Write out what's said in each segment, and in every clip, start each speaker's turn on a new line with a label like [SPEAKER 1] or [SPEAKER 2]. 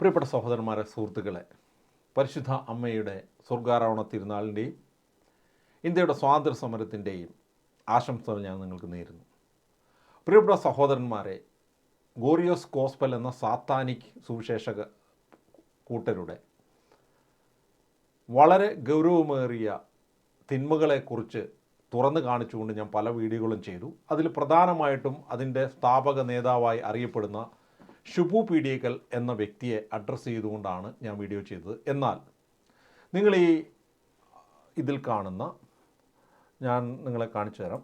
[SPEAKER 1] പ്രിയപ്പെട്ട സഹോദരന്മാരെ സുഹൃത്തുക്കളെ പരിശുദ്ധ അമ്മയുടെ സ്വർഗാരോഹണ തിരുനാളിന്റെയും ഇന്ത്യയുടെ സ്വാതന്ത്ര്യ സമരത്തിന്റെയും ആശംസകൾ ഞാൻ നിങ്ങൾക്ക് നേരുന്നു. പ്രിയപ്പെട്ട സഹോദരന്മാരെ ഗോറിയോസ് കോസ്പൽ എന്ന സാത്താനിക് സുവിശേഷക കൂട്ടരുടെ വളരെ ഗൗരവമേറിയ തിന്മകളെക്കുറിച്ച് തുറന്നു കാണിച്ചുകൊണ്ട് ഞാൻ പല വീഡിയോകളും ചെയ്തു. അതിൽ പ്രധാനമായിട്ടും അതിന്റെ സ്ഥാപക നേതാവായി അറിയപ്പെടുന്ന ഷുബു പീഡിയക്കൽ എന്ന വ്യക്തിയെ അഡ്രസ്സ് ചെയ്തുകൊണ്ടാണ് ഞാൻ വീഡിയോ ചെയ്തത്. എന്നാൽ നിങ്ങൾ ഈ ഇതിൽ കാണുന്ന ഞാൻ നിങ്ങളെ കാണിച്ചു തരാം.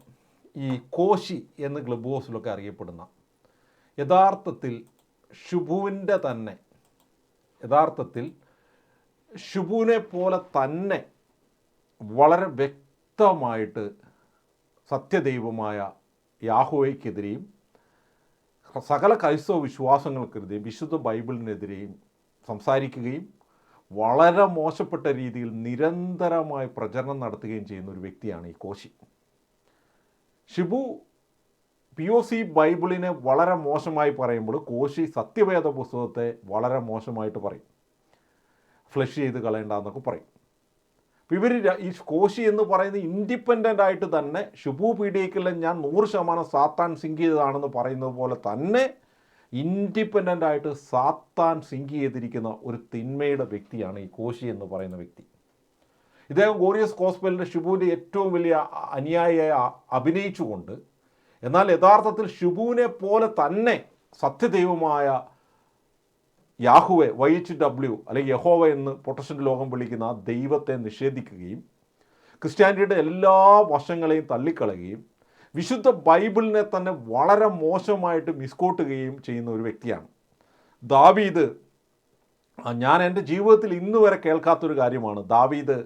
[SPEAKER 1] ഈ കോശി എന്ന് ക്ലബ് ഹൗസിലൊക്കെ അറിയപ്പെടുന്ന യഥാർത്ഥത്തിൽ ഷുബുവിന്റെ തന്നെ യഥാർത്ഥത്തിൽ ഷുബുവിനെ പോലെ തന്നെ വളരെ വ്യക്തമായിട്ട് സത്യദൈവമായ യാഹുവയ്ക്കെതിരെയും സകല ക്രൈസ്തവ വിശ്വാസങ്ങൾക്കെതിരെയും വിശുദ്ധ ബൈബിളിനെതിരെയും സംസാരിക്കുകയും വളരെ മോശപ്പെട്ട രീതിയിൽ നിരന്തരമായി പ്രചരണം നടത്തുകയും ചെയ്യുന്ന ഒരു വ്യക്തിയാണ് ഈ Koshy. Shibu P O C ബൈബിളിനെ വളരെ മോശമായി പറയുമ്പോൾ കോശി സത്യവേദ പുസ്തകത്തെ വളരെ മോശമായിട്ട് പറയും. ഫ്ലഷ് ചെയ്ത് കളയണ്ടെന്നൊക്കെ പറയും. ഇവർ ഈ കോശി എന്ന് പറയുന്ന ഇൻഡിപെൻഡന്റ് ആയിട്ട് തന്നെ ഷുബു എക്കെല്ലാം ഞാൻ നൂറ് ശതമാനം സാത്താൻ സിങ്ക് ചെയ്തതാണെന്ന് പറയുന്നത് പോലെ തന്നെ ഇൻഡിപെൻഡന്റ് ആയിട്ട് സാത്താൻ സിങ്ക് ചെയ്തിരിക്കുന്ന ഒരു തിന്മയുടെ വ്യക്തിയാണ് ഈ കോശി എന്ന് പറയുന്ന വ്യക്തി. ഇദ്ദേഹം ഗോറിയസ് കോസ്പെലിന്റെ ഷിബുവിന്റെ ഏറ്റവും വലിയ അനുയായിയായി അഭിനയിച്ചുകൊണ്ട് എന്നാൽ യഥാർത്ഥത്തിൽ ഷിബുവിനെ പോലെ തന്നെ സത്യദൈവമായ യാഹുവെ വൈ എച്ച് ഡബ്ല്യു അല്ലെങ്കിൽ യഹോവ എന്ന് പ്രൊട്ടസ്റ്റന്റ് ലോകം വിളിക്കുന്ന ആ ദൈവത്തെ നിഷേധിക്കുകയും ക്രിസ്ത്യാനിറ്റിയുടെ എല്ലാ വശങ്ങളെയും തള്ളിക്കളയുകയും വിശുദ്ധ ബൈബിളിനെ തന്നെ വളരെ മോശമായിട്ട് മിസ്കോട്ടുകയും ചെയ്യുന്ന ഒരു വ്യക്തിയാണ്. ദാവീദ് ഞാൻ എന്റെ ജീവിതത്തിൽ ഇന്ന് വരെ കേൾക്കാത്തൊരു കാര്യമാണ്. ദാവീദ്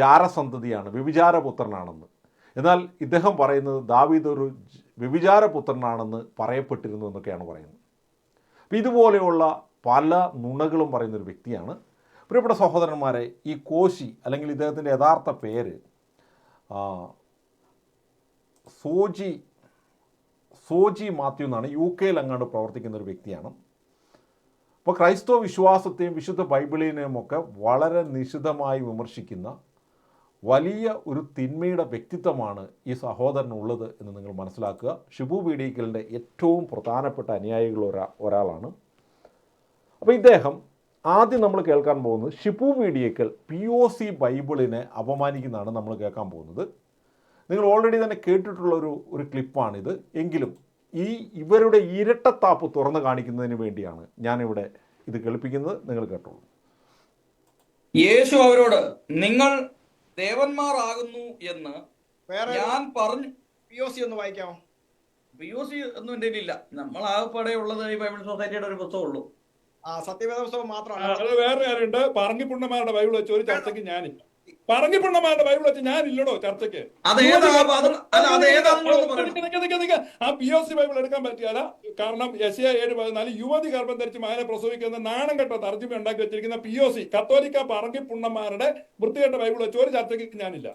[SPEAKER 1] ജാരസന്തതിയാണ് വ്യഭിചാരപുത്രനാണെന്ന്. എന്നാൽ ഇദ്ദേഹം പറയുന്നത് ദാവീദ് ഒരു വ്യഭിചാരപുത്രനാണെന്ന് പറയപ്പെട്ടിരുന്നു എന്നൊക്കെയാണ് പറയുന്നത്. അപ്പോൾ ഇതുപോലെയുള്ള പല നുണകളും പറയുന്നൊരു വ്യക്തിയാണ്. പ്രിയപ്പെട്ട സഹോദരന്മാരെ ഈ കോശി അല്ലെങ്കിൽ ഇദ്ദേഹത്തിന്റെ യഥാർത്ഥ പേര് സോജി സോജി മാത്യു എന്നാണ്. യു കെയിൽ അങ്ങാണ്ട് പ്രവർത്തിക്കുന്ന ഒരു വ്യക്തിയാണ്. അപ്പോൾ ക്രൈസ്തവ വിശ്വാസത്തെയും വിശുദ്ധ ബൈബിളിനെയും ഒക്കെ വളരെ നിശിതമായി വിമർശിക്കുന്ന വലിയ ഒരു തിന്മയുടെ വ്യക്തിത്വമാണ് ഈ സഹോദരനുള്ളത് എന്ന് നിങ്ങൾ മനസ്സിലാക്കുക. ഷിബു ബീഡിക്കലിന്റെ ഏറ്റവും പ്രധാനപ്പെട്ട അനുയായികൾ ഒരാ ഒരാളാണ്. അപ്പോൾ ഇദ്ദേഹം ആദ്യം നമ്മൾ കേൾക്കാൻ പോകുന്നത് Shibu Beediyakkal P O C ബൈബിളിനെ അപമാനിക്കുന്നതാണ് നമ്മൾ കേൾക്കാൻ പോകുന്നത്. നിങ്ങൾ ഓൾറെഡി തന്നെ കേട്ടിട്ടുള്ള ഒരു ഒരു ക്ലിപ്പാണിത്. എങ്കിലും ഈ ഇവരുടെ ഇരട്ടത്താപ്പ് തുറന്നു കാണിക്കുന്നതിന് വേണ്ടിയാണ് ഞാനിവിടെ ഇത് കേൾപ്പിക്കുന്നത്. നിങ്ങൾ കേട്ടോളൂ.
[SPEAKER 2] യേശു അവരോട് നിങ്ങൾ ദേവന്മാരാകുന്നു എന്ന് ഞാൻ പറഞ്ഞു
[SPEAKER 3] പി ഒ സി ഒന്ന് വായിക്കാമോ?
[SPEAKER 2] പി ഒ സി ഒന്നും എന്റെ ഇല്ല നമ്മൾ ആകെപ്പാടെ ഉള്ളത് ഈ ബൈബിൾ സൊസൈറ്റിയുടെ ഒരു പുസ്തകമുള്ളൂ
[SPEAKER 3] ആ സത്യവേദ പുസ്തകം മാത്രമാണ്
[SPEAKER 4] വേറെ കാര്യമുണ്ട്. പറങ്കിപ്പുണ്ണന്മാരുടെ ബൈബിൾ വെച്ച് ഒരു ചർച്ചയ്ക്ക് ഞാനില്ല. പറങ്കിപ്പുണ്ണന്മാരുടെ ബൈബിൾ വെച്ച് ചർച്ചയ്ക്ക്. നിക്ക് നിക്ക് നിക്ക്. ആ പി ഒ സി ബൈബിൾ എടുക്കാൻ പറ്റിയാല. കാരണം എസ് എ ഏഴ് പതിനാല് യുവതി ഗർഭം ധരിച്ച് മകനെ പ്രസവിക്കുന്ന നാണം കെട്ട തർജമ ഉണ്ടാക്കി വെച്ചിരിക്കുന്ന പി ഒ സി കത്തോലിക്ക പറങ്കിപ്പുണ്ണന്മാരുടെ വൃത്തികെട്ട ബൈബിൾ വെച്ച് ഒരു ചർച്ചയ്ക്ക് ഞാനില്ല.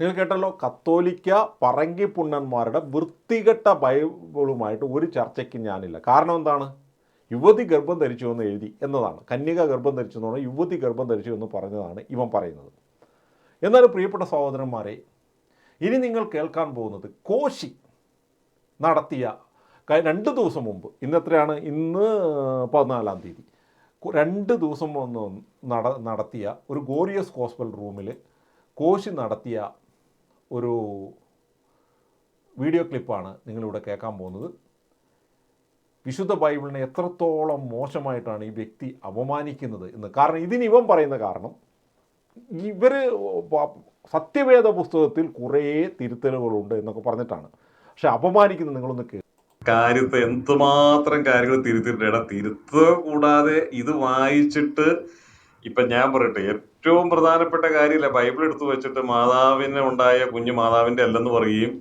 [SPEAKER 1] നിങ്ങൾ കേട്ടല്ലോ കത്തോലിക്ക പറങ്കി പുണ്ണന്മാരുടെ വൃത്തികെട്ട ബൈബിളുമായിട്ട് ഒരു ചർച്ചയ്ക്ക് ഞാനില്ല. കാരണം എന്താണ്? യുവതി ഗർഭം ധരിച്ചു എന്ന് എഴുതി എന്നതാണ്. കന്യക ഗർഭം ധരിച്ചു എന്ന് പറഞ്ഞാൽ യുവതി ഗർഭം ധരിച്ചു എന്ന് പറഞ്ഞതാണ് ഇവൻ പറയുന്നത്. എന്നാൽ പ്രിയപ്പെട്ട സഹോദരന്മാരെ ഇനി നിങ്ങൾ കേൾക്കാൻ പോകുന്നത് കോശി നടത്തിയ രണ്ട് ദിവസം മുമ്പ് ഇന്ന് എത്രയാണ് ഇന്ന് പതിനാലാം തീയതി. രണ്ട് ദിവസം മുമ്പ് നട നടത്തിയ ഒരു ഗോറിയസ് ഹോസ്പിറ്റൽ റൂമിൽ കോശി നടത്തിയ ഒരു വീഡിയോ ക്ലിപ്പാണ് നിങ്ങളിവിടെ കേൾക്കാൻ പോകുന്നത്. വിശുദ്ധ ബൈബിളിനെ എത്രത്തോളം മോശമായിട്ടാണ് ഈ വ്യക്തി അപമാനിക്കുന്നത് എന്ന്. കാരണം ഇതിന് ഇവൻ പറയുന്ന കാരണം ഇവർ സത്യവേദ പുസ്തകത്തിൽ കുറേ തിരുത്തലുകളുണ്ട് എന്നൊക്കെ പറഞ്ഞിട്ടാണ്. പക്ഷെ അപമാനിക്കുന്നത് നിങ്ങളൊന്ന് കേൾക്കും
[SPEAKER 5] കാര്യത്തെ എന്തുമാത്രം കാര്യങ്ങൾ തിരുത്തിട്ടുണ്ട് എടാ തിരുത്തുക കൂടാതെ ഇത് വായിച്ചിട്ട് ഇപ്പൊ ഞാൻ പറയട്ടെ ഏറ്റവും പ്രധാനപ്പെട്ട കാര്യമില്ല. ബൈബിൾ എടുത്തു വെച്ചിട്ട് മാതാവിന് ഉണ്ടായ കുഞ്ഞ് മാതാവിന്റെ അല്ലെന്ന് പറയുകയും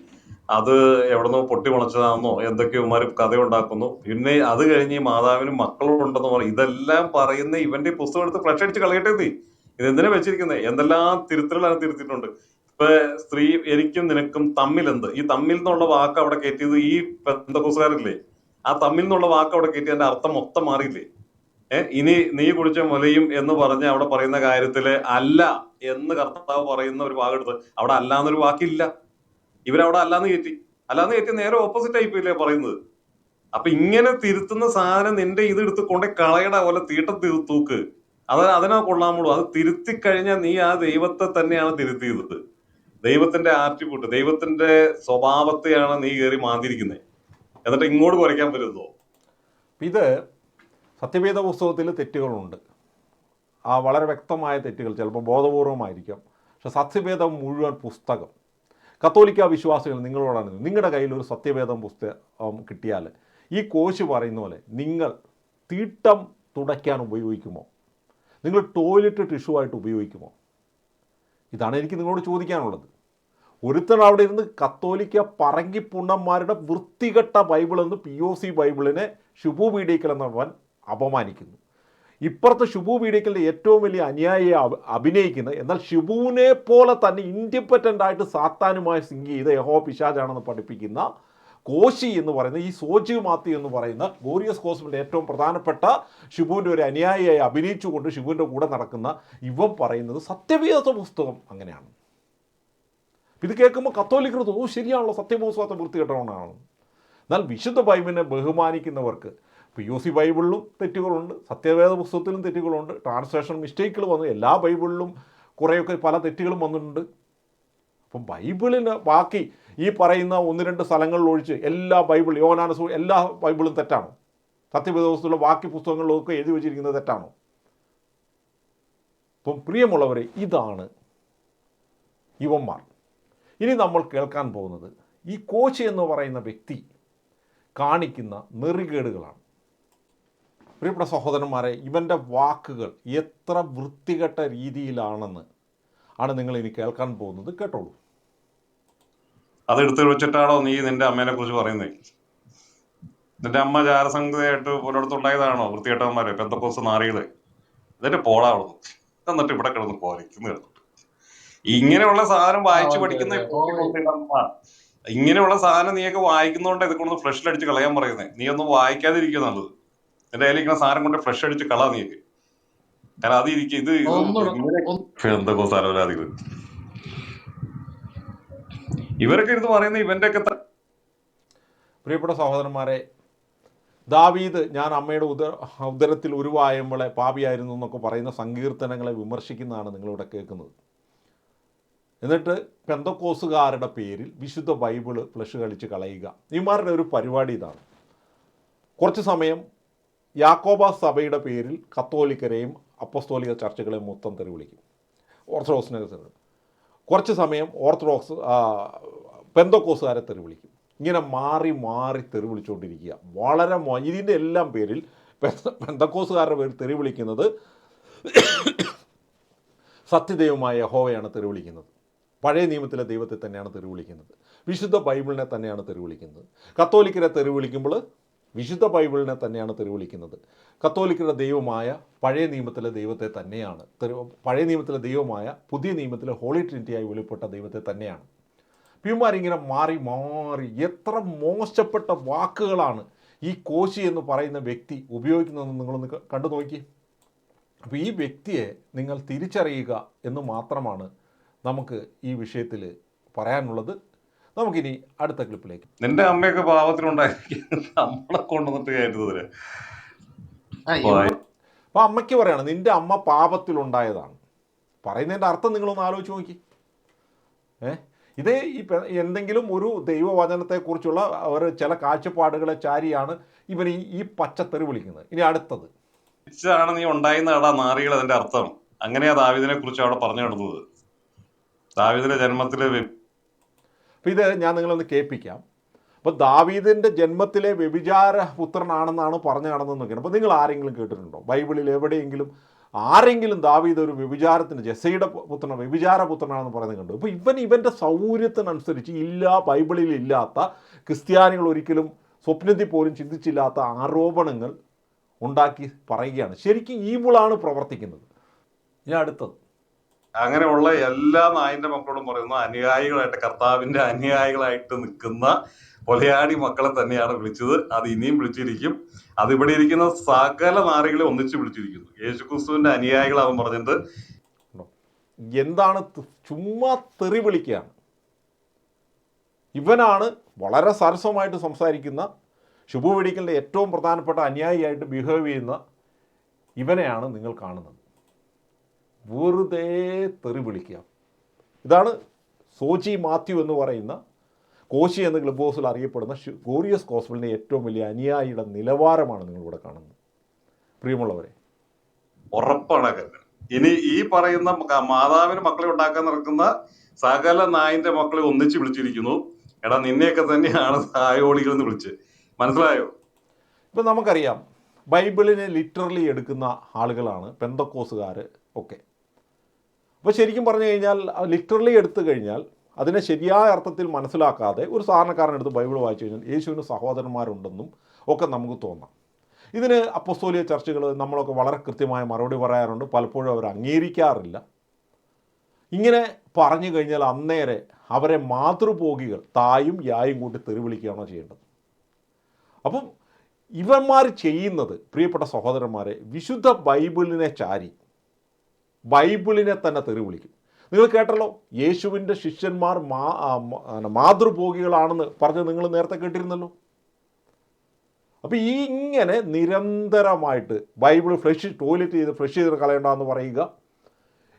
[SPEAKER 5] അത് എവിടെന്നോ പൊട്ടി മുളച്ചതാണെന്നോ എന്തൊക്കെയോ മാറി കഥ ഉണ്ടാക്കുന്നു പിന്നെ അത് കഴിഞ്ഞ് മാതാവിനും മക്കളും മക്കളുണ്ടെന്ന് പറയും ഇതെല്ലാം പറയുന്ന ഇവന്റെ പുസ്തകം എടുത്ത് ഫ്ലഷ് അടിച്ച് കളയട്ടെ നീ ഇതെന്തിനാ വെച്ചിരിക്കുന്നത് എന്തെല്ലാം തിരുത്തലുകളാണ് തിരുത്തിയിട്ടുണ്ട്. ഇപ്പൊ സ്ത്രീ എനിക്കും നിനക്കും തമ്മിൽ എന്ത് ഈ തമ്മിൽ എന്നുള്ള വാക്ക് അവിടെ കയറ്റിയത് ഈ പെന്തക്കോസുകാരില്ലേ? ആ തമ്മിൽ എന്നുള്ള വാക്ക് അവിടെ കയറ്റി അതിന്റെ അർത്ഥം മൊത്തം മാറിയില്ലേ? ഏഹ് ഇനി നീ കുടിച്ച മുലയും എന്ന് പറഞ്ഞ് അവിടെ പറയുന്ന കാര്യത്തിൽ അല്ല എന്ന് കർത്താവ് പറയുന്ന ഒരു വാക്കെടുത്ത് അവിടെ അല്ല എന്നൊരു വാക്കില്ല. ഇവരവിടെ അല്ലാന്ന് കയറ്റി. അല്ലാന്ന് കയറ്റി നേരെ ഓപ്പോസിറ്റ് ആയി പോയില്ലേ പറയുന്നത്. അപ്പൊ ഇങ്ങനെ തിരുത്തുന്ന സാധനം നിന്റെ ഇത് എടുത്ത് കൊണ്ടേ കളയട പോലെ തീട്ടം തീ- തൂക്ക്. അത് അതിനാ കൊള്ളാമുള്ളൂ അത് തിരുത്തി കഴിഞ്ഞാൽ നീ ആ ദൈവത്തെ തന്നെയാണ് തിരുത്തിയത്. ദൈവത്തിന്റെ ആറ്റിറ്റ്യൂട്ട് ദൈവത്തിന്റെ സ്വഭാവത്തെയാണ് നീ കയറി മാന്തിരിക്കുന്നത് എന്നിട്ട് ഇങ്ങോട്ട് കുറയ്ക്കാൻ പറ്റുന്നോ
[SPEAKER 1] ഇത് സത്യവേദ പുസ്തകത്തിൽ തെറ്റുകളുണ്ട്. ആ വളരെ വ്യക്തമായ തെറ്റുകൾ ചിലപ്പോൾ ബോധപൂർവമായിരിക്കാം. പക്ഷെ സത്യവേദം മുഴുവൻ പുസ്തകം. കത്തോലിക്ക വിശ്വാസികൾ നിങ്ങളോടാണ് നിങ്ങളുടെ കയ്യിൽ ഒരു സത്യവേദം പുസ്തകം കിട്ടിയാൽ ഈ കോശ് പറയുന്ന പോലെ നിങ്ങൾ തീട്ടം തുടയ്ക്കാൻ ഉപയോഗിക്കുമോ? നിങ്ങൾ ടോയ്ലറ്റ് ടിഷ്യൂ ആയിട്ട് ഉപയോഗിക്കുമോ? ഇതാണ് എനിക്ക് നിങ്ങളോട് ചോദിക്കാനുള്ളത്. ഒരുത്തൻ അവിടെ ഇരുന്ന് കത്തോലിക്ക പറങ്കി പറങ്കിപ്പുണ്ണന്മാരുടെ വൃത്തികെട്ട ബൈബിൾ എന്ന് പി ഒ സി ബൈബിളിനെ ശുഭു പീഡിക്കൽ എന്നവൻ അപമാനിക്കുന്നു. ഇപ്പുറത്തെ ശുഭു പീഡിക്കലിന്റെ ഏറ്റവും വലിയ അനുയായിയെ അഭിനയിക്കുന്നത് അഭിനയിക്കുന്ന എന്നാൽ ശുഭുവിനെ പോലെ തന്നെ ഇൻഡിപെൻഡന്റ് ആയിട്ട് സാത്താനുമായി സിങ്ക് ചെയ്ത് യഹോ പിശാജാണെന്ന് പഠിപ്പിക്കുന്ന കോശി എന്ന് പറയുന്ന ഈ സോജി മാത്തി എന്ന് പറയുന്ന ഗോറിയസ് കോസ്മിന്റെ ഏറ്റവും പ്രധാനപ്പെട്ട ഷിബുവിന്റെ ഒരു അനുയായിയായി അഭിനയിച്ചുകൊണ്ട് ഷിബുവിന്റെ കൂടെ നടക്കുന്ന ഇവൻ പറയുന്നത് സത്യവേദ പുസ്തകം അങ്ങനെയാണ്. ഇത് കേൾക്കുമ്പോൾ കത്തോലിക്കർ ഓ ശരിയാണല്ലോ സത്യപുസ്തകത്തെ വൃത്തികെട്ടവനാണ് എന്നാൽ വിശുദ്ധ ബൈബിളിനെ ബഹുമാനിക്കുന്നവർക്ക് ഇപ്പോൾ യു സി ബൈബിളിലും തെറ്റുകളുണ്ട് സത്യവേദ പുസ്തകത്തിലും തെറ്റുകളുണ്ട് ട്രാൻസ്ലേഷൻ മിസ്റ്റേക്കുകൾ വന്നു എല്ലാ ബൈബിളിലും കുറേയൊക്കെ പല തെറ്റുകളും വന്നിട്ടുണ്ട്. അപ്പം ബൈബിളിന് ബാക്കി ഈ പറയുന്ന ഒന്ന് രണ്ട് സ്ഥലങ്ങളിൽ ഒഴിച്ച് എല്ലാ ബൈബിൾ യോനാന സു എല്ലാ ബൈബിളും തെറ്റാണോ? സത്യവേദ പുസ്തകത്തിലുള്ള ബാക്കി പുസ്തകങ്ങളിലൊക്കെ എഴുതി വച്ചിരിക്കുന്നത് തെറ്റാണോ? അപ്പം പ്രിയമുള്ളവരെ ഇതാണ് യുവന്മാർ. ഇനി നമ്മൾ കേൾക്കാൻ പോകുന്നത് ഈ കോച്ച് എന്ന് പറയുന്ന വ്യക്തി കാണിക്കുന്ന നെറികേടുകളാണ്. പ്രിയപ്പെട്ട സഹോദരന്മാരെ ഇവന്റെ വാക്കുകൾ എത്ര വൃത്തികെട്ട രീതിയിലാണെന്ന് ആണ് നിങ്ങൾ ഇനി കേൾക്കാൻ പോകുന്നത്. കേട്ടോളൂ.
[SPEAKER 5] അത് എടുത്ത് വെച്ചിട്ടാണോ നീ നിന്റെ അമ്മേനെ കുറിച്ച് പറയുന്നത് നിന്റെ അമ്മ ജാരസംഗതയായിട്ട് ഒരിടത്ത് ഉണ്ടായതാണോ വൃത്തികെട്ടവന്മാരെ? പെന്തക്കോസ് നാറികൾ എന്നിട്ട് പോളാ അവിടുന്ന്. എന്നിട്ട് ഇവിടെ കിടന്ന് പോലിക്കുന്നു കിടന്നിട്ട് ഇങ്ങനെയുള്ള സാധനം വായിച്ചു പഠിക്കുന്ന. ഇങ്ങനെയുള്ള സാധനം നീയൊക്കെ വായിക്കുന്നോണ്ട് ഇത് ഒന്ന് ഫ്ലഷിൽ അടിച്ച് കളയാൻ പറയുന്നത് നീ ഒന്നും വായിക്കാതിരിക്കുക നല്ലത്. എന്റെ ഇങ്ങനെ സാധനം കൊണ്ട് ഫ്ലഷ് അടിച്ച് കളാ നീക്ക് കാരണം അത് ഇരിക്കും ഇത് ഇത് സാധനം ഇവരൊക്കെ ഇരുന്ന് പറയുന്ന ഇവന്റെ ഒക്കെ
[SPEAKER 1] പ്രിയപ്പെട്ട സഹോദരന്മാരെ ദാവീദ് ഞാൻ അമ്മയുടെ ഉദ ഉദരത്തിൽ ഉരുവായുമ്പോളെ പാപിയായിരുന്നു എന്നൊക്കെ പറയുന്ന സങ്കീർത്തനങ്ങളെ വിമർശിക്കുന്നതാണ് നിങ്ങളിവിടെ കേൾക്കുന്നത്. എന്നിട്ട് പെന്തക്കോസുകാരുടെ പേരിൽ വിശുദ്ധ ബൈബിൾ ഫ്ലഷ് കളിച്ച് കളയുക. ഇമാരുടെ ഒരു പരിപാടി ഇതാണ്. കുറച്ച് സമയം യാക്കോബ സഭയുടെ പേരിൽ കത്തോലിക്കരെയും അപ്പസ്തോലിക ചർച്ചകളെയും മൊത്തം തെറി വിളിക്കും ഓർത്തഡോക്സിനെ തെറി കുറച്ച് സമയം ഓർത്തഡോക്സ് പെന്തക്കോസുകാരെ തെറി വിളിക്കും ഇങ്ങനെ മാറി മാറി തെറി വിളിച്ചുകൊണ്ടിരിക്കുക വളരെ ഇതിന്റെ എല്ലാം പേരിൽ പെന്ത- പെന്തക്കോസുകാരുടെ പേരിൽ തെറി വിളിക്കുന്നത് സത്യദൈവമായ യഹോവയാണ് തെറി വിളിക്കുന്നത് പഴയ നിയമത്തിലെ ദൈവത്തെ തന്നെയാണ് തെറി വിളിക്കുന്നത് വിശുദ്ധ ബൈബിളിനെ തന്നെയാണ് തെറി വിളിക്കുന്നത് കത്തോലിക്കരെ തെറി വിളിക്കുമ്പോൾ വിശുദ്ധ ബൈബിളിനെ തന്നെയാണ് തെരുവിളിക്കുന്നത് കത്തോലിക്കരുടെ ദൈവമായ പഴയ നിയമത്തിലെ ദൈവത്തെ തന്നെയാണ്. പഴയ നിയമത്തിലെ ദൈവമായ പുതിയ നിയമത്തിലെ ഹോളി ട്രിനിറ്റിയായി വെളിപ്പെട്ട ദൈവത്തെ തന്നെയാണ്. പിമാരിങ്ങനെ മാറി മാറി എത്ര മോശപ്പെട്ട വാക്കുകളാണ് ഈ കോശി എന്ന് പറയുന്ന വ്യക്തി ഉപയോഗിക്കുന്നതെന്ന് നിങ്ങളൊന്ന് കണ്ടു നോക്കി. അപ്പോൾ ഈ വ്യക്തിയെ നിങ്ങൾ തിരിച്ചറിയുക എന്ന് മാത്രമാണ് നമുക്ക് ഈ വിഷയത്തിൽ പറയാനുള്ളത്. നമുക്കിനി അടുത്ത ക്ലിപ്പിലേക്ക്
[SPEAKER 5] നിന്റെ അമ്മയൊക്കെ പാവത്തിലുണ്ടായിരിക്കും നമ്മളെ കൊണ്ടുവന്നിട്ട് കയറ്റുന്നതിന്
[SPEAKER 1] അപ്പോൾ അമ്മയ്ക്ക് പറയാണ് നിന്റെ അമ്മ പാപത്തിലുണ്ടായതാണ്. പറയുന്നതിന്റെ അർത്ഥം നിങ്ങളൊന്ന് ആലോചിച്ച് നോക്കി. ഏ? ഇത് ഈ എന്തെങ്കിലും ഒരു ദൈവവചനത്തെക്കുറിച്ചുള്ള ഒരു ചില കാഴ്ചപ്പാടുകളെ ചാരിയാണ് ഇവൻ ഈ ഈ പച്ചത്തെറി വിളിക്കുന്നത്. ഇനി അടുത്തത്.
[SPEAKER 5] ആണ് നീ ഉണ്ടായിരുന്നടാ നാറികൾ അതിന്റെ അർത്ഥം. അങ്ങനെയാ ദാവിദിനെ കുറിച്ച് അവിടെ പറഞ്ഞു കിടന്നത് ദാവിദിന്റെ ജന്മത്തിൽ
[SPEAKER 1] അപ്പോൾ ഇത് ഞാൻ നിങ്ങളൊന്ന് കേൾപ്പിക്കാം. അപ്പോൾ ദാവീദിന്റെ ജന്മത്തിലെ വ്യഭിചാര പുത്രനാണെന്നാണ് പറഞ്ഞു നടന്നത് നോക്കിയത് അപ്പോൾ നിങ്ങൾ ആരെങ്കിലും കേട്ടിട്ടുണ്ടോ? ബൈബിളിൽ എവിടെയെങ്കിലും ആരെങ്കിലും ദാവീദ് ഒരു വ്യഭിചാരത്തിന് ജസയുടെ പുത്രൻ വ്യഭിചാര പുത്രനാണെന്ന് പറയുന്നത് കണ്ടു. അപ്പോൾ ഇവൻ ഇവന്റെ സൗകര്യത്തിനനുസരിച്ച് ഇല്ല ബൈബിളിൽ ഇല്ലാത്ത ക്രിസ്ത്യാനികൾ ഒരിക്കലും സ്വപ്നത്തിൽ പോലും ചിന്തിച്ചില്ലാത്ത ആരോപണങ്ങൾ ഉണ്ടാക്കി പറയുകയാണ്. ശരിക്കും ഈവിളാണ് പ്രവർത്തിക്കുന്നത്. ഇനി അടുത്തത്.
[SPEAKER 5] അങ്ങനെയുള്ള എല്ലാ നായിന്റെ മക്കളോടും പറയുന്നു അനുയായികളായിട്ട് കർത്താവിന്റെ അനുയായികളായിട്ട് നിൽക്കുന്ന കൊലയാടി മക്കളെ തന്നെയാണ് വിളിച്ചത്. അത് ഇനിയും വിളിച്ചിരിക്കും. അത് ഇവിടെ ഇരിക്കുന്ന സകല നാറികളെ ഒന്നിച്ച് വിളിച്ചിരിക്കുന്നു. യേശുക്രിസ്തുവിന്റെ അനുയായികളാവും പറഞ്ഞിട്ട്.
[SPEAKER 1] എന്താണ് ചുമ്മാ തെറി വിളിക്കുകയാണ്. ഇവനാണ് വളരെ സരസമായിട്ട് സംസാരിക്കുന്ന ശുഭവിടിക്കലിന്റെ ഏറ്റവും പ്രധാനപ്പെട്ട അനുയായിയായിട്ട് ബിഹേവ് ചെയ്യുന്ന ഇവനെയാണ് നിങ്ങൾ കാണുന്നത്. വെറുതെ തെറി വിളിക്കുക. ഇതാണ് സോജി മാത്യു എന്ന് പറയുന്ന കോശി എന്ന ക്ലബ് ഹൗസിൽ അറിയപ്പെടുന്ന ഗോറിയസ് കോസ്ബലിന്റെ ഏറ്റവും വലിയ അനുയായിയുടെ നിലവാരമാണ് നിങ്ങളിവിടെ കാണുന്നത്. പ്രിയമുള്ളവരെ.
[SPEAKER 5] ഉറപ്പാണ് ഇനി ഈ പറയുന്ന മാതാവിന് മക്കളെ ഉണ്ടാക്കാൻ നടക്കുന്ന സകല നായിന്റെ മക്കളെ ഒന്നിച്ച് വിളിച്ചിരിക്കുന്നു. എടാ നിന്നെയൊക്കെ തന്നെയാണ് തായോളികൾ എന്ന് വിളിച്ച്. മനസ്സിലായോ?
[SPEAKER 1] ഇപ്പം നമുക്കറിയാം ബൈബിളിനെ ലിറ്ററലി എടുക്കുന്ന ആളുകളാണ് പെന്തക്കോസുകാർ ഒക്കെ. അപ്പോൾ ശരിക്കും പറഞ്ഞു കഴിഞ്ഞാൽ ലിറ്ററലി എടുത്തു കഴിഞ്ഞാൽ അതിനെ ശരിയായ അർത്ഥത്തിൽ മനസ്സിലാക്കാതെ ഒരു സാധാരണക്കാരനെടുത്ത് ബൈബിൾ വായിച്ചു കഴിഞ്ഞാൽ യേശുവിന് സഹോദരന്മാരുണ്ടെന്നും ഒക്കെ നമുക്ക് തോന്നാം. ഇതിന് അപ്പസ്തോലിയ ചർച്ചകൾ നമ്മളൊക്കെ വളരെ കൃത്യമായ മറുപടി പറയാറുണ്ട്. പലപ്പോഴും അവർ അംഗീകരിക്കാറില്ല. ഇങ്ങനെ പറഞ്ഞു കഴിഞ്ഞാൽ അന്നേരെ അവരെ മാതൃപോകികൾ തായും യായും കൂട്ടി തെറി വിളിക്കുകയാണോ ചെയ്യേണ്ടത്? അപ്പം ഇവന്മാർ ചെയ്യുന്നത് പ്രിയപ്പെട്ട സഹോദരന്മാരെ വിശുദ്ധ ബൈബിളിനെ ചാരി ബൈബിളിനെ തന്നെ തെറി വിളിക്കും നിങ്ങൾ കേട്ടല്ലോ യേശുവിന്റെ ശിഷ്യന്മാർ മാ മാതൃഭോഗികളാണെന്ന് പറഞ്ഞ് നിങ്ങൾ നേരത്തെ കേട്ടിരുന്നല്ലോ. അപ്പോൾ ഈ ഇങ്ങനെ നിരന്തരമായിട്ട് ബൈബിൾ ഫ്ലഷ് ടോയ്ലറ്റ് ചെയ്ത് ഫ്ലഷ് ചെയ്ത് കളയണ്ടെന്ന് പറയുക.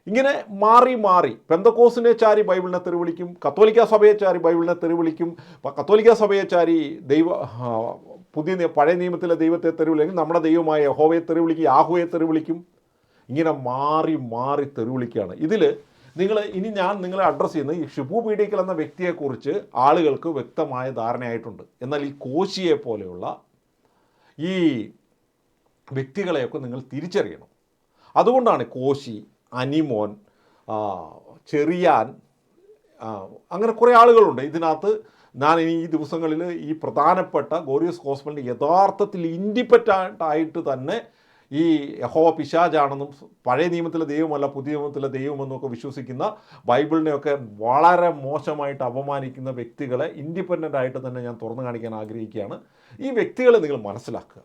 [SPEAKER 1] ഇങ്ങനെ മാറി മാറി പെന്തക്കോസിനെ ചാരി ബൈബിളിനെ തെറി വിളിക്കും കത്തോലിക്ക സഭയെ ചാരി ബൈബിളിനെ തെറി വിളിക്കും പ- കത്തോലിക്ക സഭയെ ചാരി ദൈവ പുതിയ പഴയ നിയമത്തിലെ ദൈവത്തെ തെറി വിളിക്കും നമ്മുടെ ദൈവമായ യഹോവയെ തെറി വിളിക്കും യാഹുവയെ തെറി വിളിക്കും ഇങ്ങനെ മാറി മാറി തെരുവിളിക്കുകയാണ് ഇതിൽ നിങ്ങൾ ഇനി ഞാൻ നിങ്ങളെ അഡ്രസ്സ് ചെയ്യുന്നത് ഈ ഷിബു പീഡിക്കൽ എന്ന വ്യക്തിയെക്കുറിച്ച് ആളുകൾക്ക് വ്യക്തമായ ധാരണയായിട്ടുണ്ട്. എന്നാൽ ഈ കോശിയെ പോലെയുള്ള ഈ വ്യക്തികളെയൊക്കെ നിങ്ങൾ തിരിച്ചറിയണം. അതുകൊണ്ടാണ് കോശി അനിമോൻ ചെറിയാൻ അങ്ങനെ കുറേ ആളുകളുണ്ട്. ഇതിനകത്ത് ഞാൻ ഈ ദിവസങ്ങളിൽ ഈ പ്രധാനപ്പെട്ട ഗോറിയസ് കോസ്മലിന്റെ യഥാർത്ഥത്തിൽ ഇൻഡിപെൻഡന്റ് ആയിട്ട് തന്നെ ഈ യഹോവ പിശാജാണെന്നും പഴയ നിയമത്തിലെ ദൈവമല്ല പുതിയ നിയമത്തിലെ ദൈവമെന്നും ഒക്കെ വിശ്വസിക്കുന്ന ബൈബിളിനെയൊക്കെ വളരെ മോശമായിട്ട് അപമാനിക്കുന്ന വ്യക്തികളെ ഇൻഡിപെൻഡന്റ് ആയിട്ട് തന്നെ ഞാൻ തുറന്നു കാണിക്കാൻ ആഗ്രഹിക്കുകയാണ്. ഈ വ്യക്തികളെ നിങ്ങൾ മനസ്സിലാക്കുക.